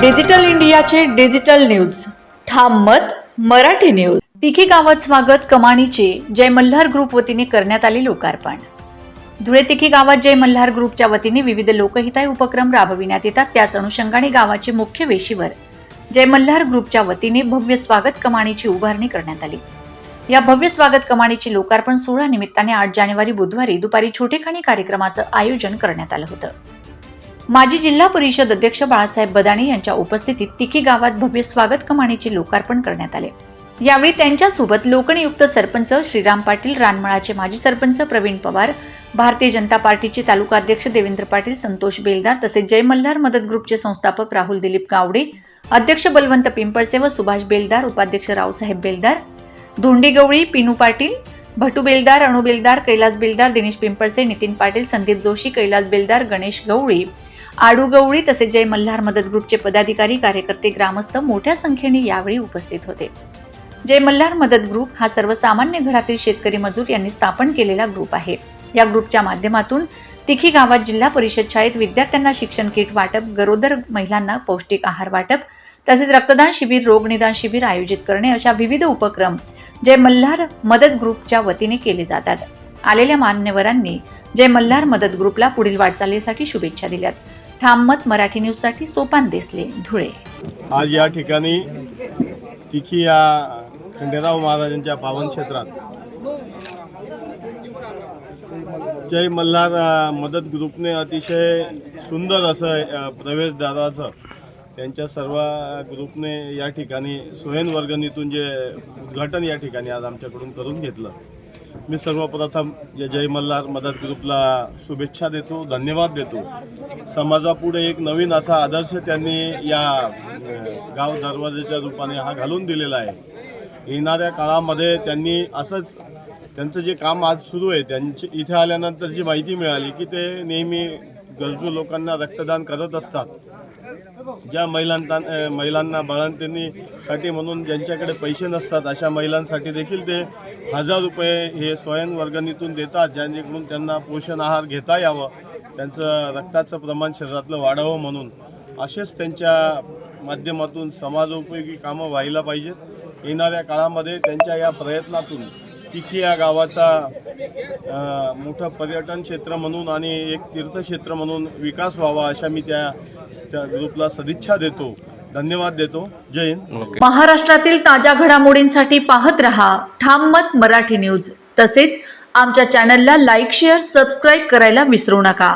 Digital इंडियाचे digital news. ठाम मत मराठी न्यूज. तिखी गावात स्वागत कमाणीचे जय मल्हार ग्रुप वतीने करण्यात आले लोकार्पण. धुळे तिखी गावात जय मल्हार ग्रुपच्या वतीने विविध लोकहिताय उपक्रम राबविण्यात येतात. त्याच अनुषंगाने गावाचे मुख्य वेशीवर जय मल्हार ग्रुपच्या वतीने भव्य स्वागत कमाणीची उभारणी करण्यात आली. या भव्य स्वागत कमाणीचे लोकार्पण सोहळा निमित्ताने आठ जानेवारी बुधवारी दुपारी छोटेखाणी कार्यक्रमाचं आयोजन करण्यात आलं होतं. माजी जिल्हा परिषद अध्यक्ष बाळासाहेब बदाणे यांच्या उपस्थितीत तिकी गावात भव्य स्वागत कमानीचे लोकार्पण करण्यात आले. यावेळी त्यांच्यासोबत लोकनियुक्त सरपंच श्रीराम पाटील रानमळाचे माजी सरपंच प्रवीण पवार भारतीय जनता पार्टीचे तालुका अध्यक्ष देवेंद्र पाटील संतोष बेलदार तसेच जय मल्हार मदत ग्रुपचे संस्थापक राहुल दिलीप गावडे अध्यक्ष बलवंत पिंपळसे व सुभाष बेलदार उपाध्यक्ष रावसाहेब बेलदार धोंडी गवळी पिनू पाटील भटू बेलदार अणू बेलदार कैलास बेलदार दिनेश पिंपळसे नितीन पाटील संदीप जोशी कैलास बेलदार गणेश गवळी आडूगवळी तसेच जय मल्हार मदत ग्रुपचे पदाधिकारी कार्यकर्ते ग्रामस्थ मोठ्या संख्येने यावेळी उपस्थित होते. जय मल्हार मदत ग्रुप हा सर्वसामान्य घरातील शेतकरी मजूर यांनी स्थापन केलेला ग्रुप आहे. या ग्रुपच्या माध्यमातून तिखी गावात जिल्हा परिषद शाळेत विद्यार्थ्यांना शिक्षण किट वाटप गरोदर महिलांना पौष्टिक आहार वाटप तसेच रक्तदान शिबिर रोगनिदान शिबिर आयोजित करणे अशा विविध उपक्रम जय मल्हार मदत ग्रुपच्या वतीने केले जातात. आलेल्या मान्यवरांनी जय मल्हार मदत ग्रुपला पुढील वाटचालीसाठी शुभेच्छा दिल्यात. ठाम मत मराठी न्यूजसाठी सोपान देसले धुळे. आज या ठिकाणी तिखी या खंडेराव महाराजांच्या पावन क्षेत्रात जय मल्हार मदत ग्रुपने अतिशय सुंदर असं प्रवेशद्वाराचं त्यांच्या सर्व ग्रुपने या ठिकाणी स्वयंवर्गणीतून जे उद्घाटन या ठिकाणी आज आमच्याकडून करून घेतलं. मी सर्वप्रथम या जय मल्हार मदत ग्रुपला शुभेच्छा देतो धन्यवाद देतो. समाजापुढे एक नवीन असा आदर्श त्यांनी या गाव दरवाजाच्या रूपाने हा घालून दिलेला आहे. येणाऱ्या काळामध्ये त्यांनी असंच त्यांचं जे काम आज सुरू आहे त्यांची इथे आल्यानंतर जी माहिती मिळाली की ते नेहमी गरजू लोकांना रक्तदान करत असतात. ज्या महिलांना महिलांना बाळंतींनीसाठी म्हणून ज्यांच्याकडे पैसे नसतात अशा महिलांसाठी देखील ते हजार रुपये हे स्वयंवर्गणीतून देतात ज्यांच्याकडून त्यांना पोषण आहार घेता यावं त्यांचं रक्ताचं प्रमाण शरीरातलं वाढावं म्हणून. असेच त्यांच्या माध्यमातून समाजोपयोगी कामं व्हायला पाहिजेत. येणाऱ्या काळामध्ये त्यांच्या या प्रयत्नातून तिखी या गावाचा मोठं पर्यटन क्षेत्र म्हणून आणि एक तीर्थक्षेत्र म्हणून विकास व्हावा अशा मी त्या त्या ग्रुपला सदिच्छा देतो. धन्यवाद देतो. जय हिंद. महाराष्ट्रातील ताज्या घडामोडींसाठी पाहत रहा ठाम मत मराठी न्यूज. तसेच आमच्या चॅनलला लाईक शेअर सबस्क्राईब करायला विसरू नका.